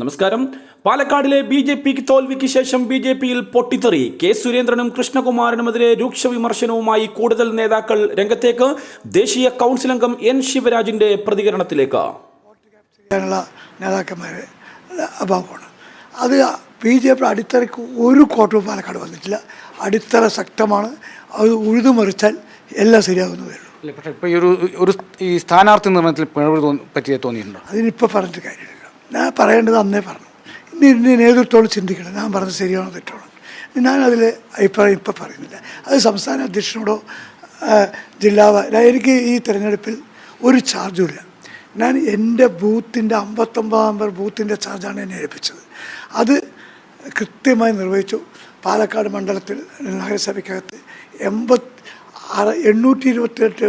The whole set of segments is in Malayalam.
നമസ്കാരം. പാലക്കാടിലെ ബി ജെ പിക്ക് തോൽവിക്ക് ശേഷം ബി ജെ പിയിൽ പൊട്ടിത്തെറി. കെ സുരേന്ദ്രനും കൃഷ്ണകുമാരനുമെതിരെ രൂക്ഷ വിമർശനവുമായി കൂടുതൽ നേതാക്കൾ രംഗത്തേക്ക്. ദേശീയ കൗൺസിൽ അംഗം എൻ ശിവരാജിന്റെ പ്രതികരണത്തിലേക്ക്. ചെയ്യാനുള്ള നേതാക്കന്മാരെ അഭാവമാണ് അത് ബി ജെ പി അടിത്തറയ്ക്ക് ഒരു കോട്ടവും പാലക്കാട് വന്നിട്ടില്ല. അടിത്തറ ശക്തമാണ്. അത് ഉഴുതുമറിച്ചാൽ എല്ലാം ശരിയാകുന്നതേ ഉള്ളൂ. പക്ഷേ ഇപ്പോൾ ഈ ഒരു ഒരു ഈ സ്ഥാനാർത്ഥി നിർണയത്തിൽ പിഴവ് പറ്റിയ തോന്നിയിട്ടുണ്ടോ? അതിനിപ്പോൾ പറഞ്ഞിട്ട് കാര്യമില്ല. ഞാൻ പറയേണ്ടത് അന്നേ പറഞ്ഞു. ഇനി ഇന്ന് നേതൃത്വത്തോട് ചിന്തിക്കണം. ഞാൻ പറഞ്ഞത് ശരിയാണോ തെറ്റാണോ? ഞാനതിൽ അഭിപ്രായം ഇപ്പം പറയുന്നില്ല. അത് സംസ്ഥാന അധ്യക്ഷനോടോ ജില്ലാ എനിക്ക് ഈ തിരഞ്ഞെടുപ്പിൽ ഒരു ചാർജും ഇല്ല. ഞാൻ എന്റെ ബൂത്തിന്റെ അമ്പത്തൊമ്പതാം നമ്പർ ബൂത്തിന്റെ ചാർജാണ് എന്നെ ഏൽപ്പിച്ചത്. അത് കൃത്യമായി നിർവഹിച്ചു. പാലക്കാട് മണ്ഡലത്തിൽ നഗരസഭയ്ക്കകത്ത് എൺപത് അറ എണ്ണൂറ്റി ഇരുപത്തിയെട്ട്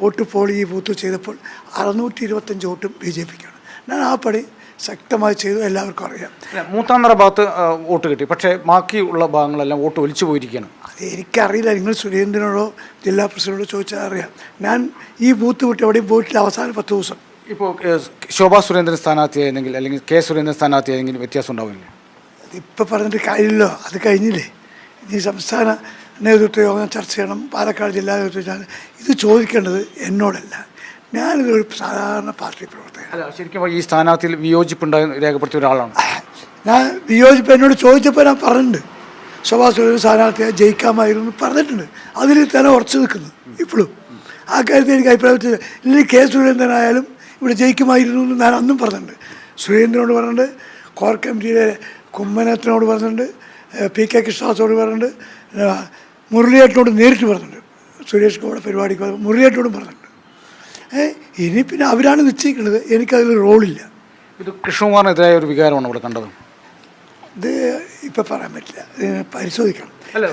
വോട്ട് പോളി ഈ ബൂത്ത് ചെയ്തപ്പോൾ അറുന്നൂറ്റി ഇരുപത്തഞ്ച് വോട്ടും ബി ജെ പിക്കാണ്. ഞാൻ ആ പണി ശക്തമായി ചെയ്തു എല്ലാവർക്കും അറിയാം. മൂത്താന്തറ ഭാഗത്ത് വോട്ട് കിട്ടി. പക്ഷേ ബാക്കിയുള്ള ഭാഗങ്ങളെല്ലാം വോട്ട് ഒലിച്ചു പോയിരിക്കുകയാണ്. അത് എനിക്കറിയില്ല. നിങ്ങൾ സുരേന്ദ്രനോടോ ജില്ലാ പ്രസിഡന്റോടോ ചോദിച്ചാൽ അറിയാം. ഞാൻ ഈ ബൂത്ത് വിട്ട് എവിടെയും പോയിട്ടില്ല. അവസാന പത്ത് ദിവസം. ഇപ്പോൾ ശോഭാ സുരേന്ദ്രൻ സ്ഥാനാർത്ഥിയായിരുന്നെങ്കിൽ അല്ലെങ്കിൽ കെ സുരേന്ദ്രൻ സ്ഥാനാർത്ഥിയായിരുന്നെങ്കിൽ വ്യത്യാസം ഉണ്ടാവില്ല? അതിപ്പോൾ പറഞ്ഞിട്ട് കാര്യമില്ലല്ലോ. അത് കഴിഞ്ഞില്ലേ. ഇനി സംസ്ഥാന നേതൃത്വ യോഗം ചർച്ച ചെയ്യണം. പാലക്കാട് ജില്ലാ നേതൃത്വം. ഇത് ചോദിക്കേണ്ടത് എന്നോടല്ല. ഞാനിതൊരു സാധാരണ പാർട്ടി പ്രവർത്തകൻ അല്ല ശരിക്കും ഈ സ്ഥാനാർത്ഥിയിൽ വിയോജിപ്പുണ്ടായി രേഖപ്പെടുത്തിയ ഒരാളാണ്. ഞാൻ വിയോജിപ്പ് എന്നോട് ചോദിച്ചപ്പോൾ ഞാൻ പറഞ്ഞിട്ടുണ്ട്. ശോഭാ സുരേന്ദ്രൻ സ്ഥാനാർത്ഥിയെ ജയിക്കാമായിരുന്നു പറഞ്ഞിട്ടുണ്ട്. അതിൽ തന്നെ ഉറച്ചു നിൽക്കുന്നു ഇപ്പോഴും. ആ കാര്യത്തിൽ എനിക്ക് അഭിപ്രായത്തിൽ ഇല്ലെങ്കിൽ കെ സുരേന്ദ്രനായാലും ഇവിടെ ജയിക്കുമായിരുന്നു എന്ന് ഞാൻ അന്നും പറഞ്ഞിട്ടുണ്ട്. സുരേന്ദ്രനോട് പറഞ്ഞിട്ടുണ്ട് കോർ കമ്മിറ്റിയിലെ കുമ്മനത്തിനോട് പറഞ്ഞിട്ടുണ്ട് പി കെ കൃഷ്ണദാസോട് പറഞ്ഞിട്ടുണ്ട് മുരളിയേട്ടനോട് നേരിട്ട് പറഞ്ഞിട്ടുണ്ട്. സുരേഷ് ഗോയുടെ പരിപാടിക്ക് മുരളിയേട്ടനോടും പറഞ്ഞിട്ടുണ്ട്. ഇനി പിന്നെ അവരാണ് നിശ്ചയിക്കുന്നത് എനിക്കതിൽ റോളില്ല. ഇത് കൃഷ്ണകുമാറിനെതിരായ ഒരു വികാരമാണ് ഇവിടെ കണ്ടത്? ഇത് ഇപ്പം പറയാൻ പറ്റില്ല. പരിശോധിക്കണം. അല്ല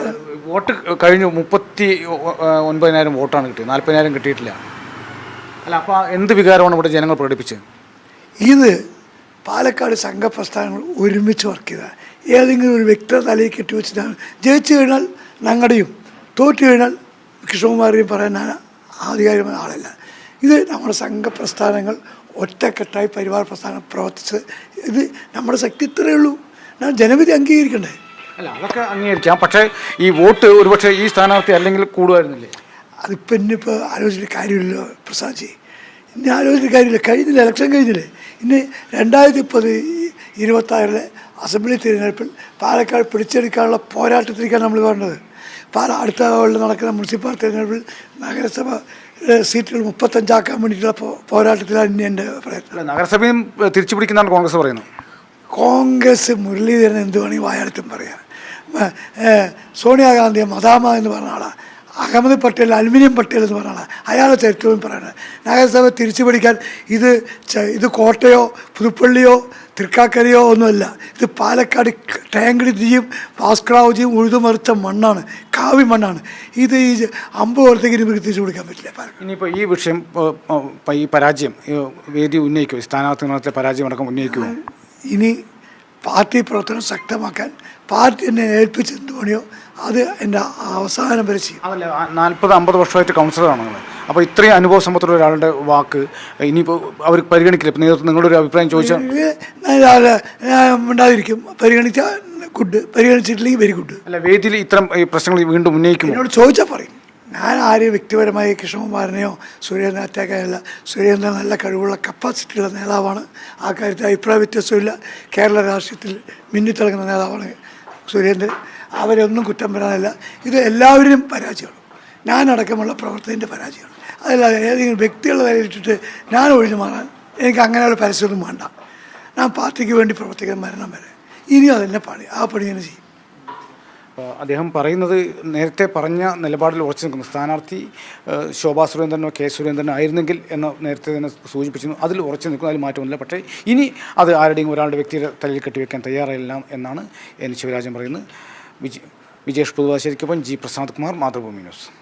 വോട്ട് കഴിഞ്ഞു മുപ്പത്തി ഒൻപതിനായിരം വോട്ടാണ് കിട്ടിയത്. നാൽപ്പതിനായിരം കിട്ടിയിട്ടില്ല. അല്ല അപ്പോൾ എന്ത് വികാരമാണ് ഇവിടെ ജനങ്ങൾ പ്രകടിപ്പിച്ചത്? ഇത് പാലക്കാട് സംഘപ്രസ്ഥാനങ്ങൾ ഒരുമിച്ച് വർക്ക് ചെയ്ത. ഏതെങ്കിലും ഒരു വ്യക്തിയുടെ തലയിൽ കെട്ടി വെച്ചിട്ടാണ്. ജയിച്ചു കഴിഞ്ഞാൽ ഞങ്ങളുടെയും തോറ്റു കഴിഞ്ഞാൽ കൃഷ്ണകുമാരിയും പറയാൻ ഞാൻ ആധികാരികമായ ആളല്ല. ഇത് നമ്മുടെ സംഘപ്രസ്ഥാനങ്ങൾ ഒറ്റക്കെട്ടായി പരിവാർ പ്രസ്ഥാനം പ്രവർത്തിച്ച് ഇത് നമ്മുടെ ശക്തി ഇത്രയേ ഉള്ളൂ. ഞാൻ ജനവിധി അംഗീകരിക്കണ്ടേ? അല്ല അതൊക്കെ അംഗീകരിക്കാം. പക്ഷേ ഈ വോട്ട് ഒരുപക്ഷെ ഈ സ്ഥാനാർത്ഥി അല്ലെങ്കിൽ കൂടുമായിരുന്നില്ലേ? അതിപ്പോൾ ഇന്നിപ്പോൾ ആലോചിച്ചിട്ട് കാര്യമില്ലല്ലോ പ്രസാദ്ജി. ഇനി ആലോചിച്ചിട്ട് കാര്യമില്ല. കഴിഞ്ഞില്ല? ഇലക്ഷൻ കഴിഞ്ഞില്ലേ? ഇനി രണ്ടായിരത്തി മുപ്പത് ഇരുപത്താറിലെ അസംബ്ലി തിരഞ്ഞെടുപ്പിൽ പാലക്കാട് പിടിച്ചെടുക്കാനുള്ള പോരാട്ടത്തിലേക്കാണ് നമ്മൾ പറഞ്ഞത് പാല അടുത്ത നടക്കുന്ന മുനിസിപ്പാൽ തിരഞ്ഞെടുപ്പിൽ നഗരസഭ സീറ്റുകൾ മുപ്പത്തഞ്ചാക്കാൻ വേണ്ടിയിട്ടുള്ള പോരാട്ടത്തിലാണ് ഇനി എന്റെ പ്രയത്നം. നഗരസഭയും തിരിച്ചു പിടിക്കുന്നതാണ് കോൺഗ്രസ് പറയുന്നത്. കോൺഗ്രസ് മുരളീധരൻ എന്ത് വേണമെങ്കിൽ വായാടത്തും പറയാം സോണിയാഗാന്ധിയെ മദാമ എന്ന് പറഞ്ഞ ആളാണ് അഹമ്മദ് പട്ടേൽ അലുമിനിയം പട്ടേൽ എന്ന് പറഞ്ഞ ആളാണ് അയാളെ ചരിത്രവും പറയുന്നത് നഗരസഭ തിരിച്ചു പിടിക്കാൻ ഇത് ഇത് കോട്ടയോ പുതുപ്പള്ളിയോ തൃക്കാക്കരയോ ഒന്നുമല്ല. ഇത് പാലക്കാട് ടാങ്കിടിയും ഭാസ്കറാവുജിയും ഉഴുതുമറിച്ച മണ്ണാണ്. കാവി മണ്ണാണ്. ഇത് ഈ അമ്പ് പോലത്തേക്ക് ഇനി തിരിച്ചു കൊടുക്കാൻ പറ്റില്ല പാലക്കാട്. ഇനിയിപ്പോൾ ഈ വിഷയം ഈ പരാജയം വേദി ഉന്നയിക്കുമോ ഈ സ്ഥാനാർത്ഥി നിർണയത്തിലെ പരാജയം അടക്കം ഉന്നയിക്കുമോ ഇനി പാർട്ടി പ്രവർത്തനം ശക്തമാക്കാൻ പാർട്ടി എന്നെ ഏൽപ്പിച്ച് എന്ത് പണിയോ അത് എന്റെ അവസാനം വരെ ചെയ്യും. അതല്ല നാൽപ്പത് അമ്പത് വർഷമായിട്ട് കൗൺസിലറാണ് നിങ്ങൾ അപ്പോൾ ഇത്രയും അനുഭവ സമ്പത്തുള്ള ഒരാളുടെ വാക്ക് ഇനിയിപ്പോൾ അവർ പരിഗണിക്കില്ല. ഇപ്പം നേതൃത്വം നിങ്ങളുടെ ഒരു അഭിപ്രായം ചോദിച്ചാൽ ഉണ്ടായിരിക്കും. പരിഗണിച്ചാൽ ഗുഡ് പരിഗണിച്ചിട്ടില്ലെങ്കിൽ വെരി ഗുഡ് അല്ല വേദിയിൽ ഇത്തരം പ്രശ്നങ്ങൾ വീണ്ടും ഉന്നയിക്കും എന്നോട് ചോദിച്ചാൽ പറയും. ഞാൻ ആരെയും വ്യക്തിപരമായി കൃഷ്ണകുമാരനെയോ സുരേന്ദ്രൻ അറ്റാക്കാനല്ല സുരേന്ദ്രൻ നല്ല കഴിവുള്ള കപ്പാസിറ്റിയുള്ള നേതാവാണ്. ആ കാര്യത്തിൽ അഭിപ്രായ വ്യത്യാസമില്ല. കേരള രാഷ്ട്രീയത്തിൽ മിന്നിത്തിളങ്ങുന്ന നേതാവാണ് സുരേന്ദ്രൻ അവരൊന്നും കുറ്റം പറയാനല്ല. ഇത് എല്ലാവരും പരാജയമാണ്. ഞാനടക്കമുള്ള പ്രവർത്തകന്റെ പരാജയമാണ്. അതല്ലാതെ ഏതെങ്കിലും വ്യക്തികളെ നിലയിലിട്ടിട്ട് ഞാൻ ഒഴിഞ്ഞു മാറാൻ എനിക്ക് അങ്ങനെയുള്ള പരസ്യമൊന്നും വേണ്ട. ഞാൻ പാർട്ടിക്ക് വേണ്ടി പ്രവർത്തിക്കാൻ മരണം വരെ. ഇനിയും അതെന്നെ പണി. ആ പണി ഞാൻ ചെയ്യും. അദ്ദേഹം പറയുന്നത് നേരത്തെ പറഞ്ഞ നിലപാടിൽ ഉറച്ചു നിൽക്കുന്നു. സ്ഥാനാർത്ഥി ശോഭാ സുരേന്ദ്രനോ കെ സുരേന്ദ്രനോ ആയിരുന്നെങ്കിൽ എന്ന് നേരത്തെ തന്നെ സൂചിപ്പിച്ചിരുന്നു. അതിൽ ഉറച്ചു നിൽക്കുന്നു അതിൽ മാറ്റമൊന്നുമില്ല പക്ഷേ ഇനി അത് ആരുടെയും ഒരാളുടെ വ്യക്തിയുടെ തലയിൽ കെട്ടിവെക്കാൻ തയ്യാറായില്ല എന്നാണ് എൻ. ശിവരാജൻ പറയുന്നത്. വിജയ് വിജേഷ് പുതുവാശ്ശേരിക്കൊപ്പം ജി. പ്രസാദ് കുമാർ മാതൃഭൂമി ന്യൂസ്.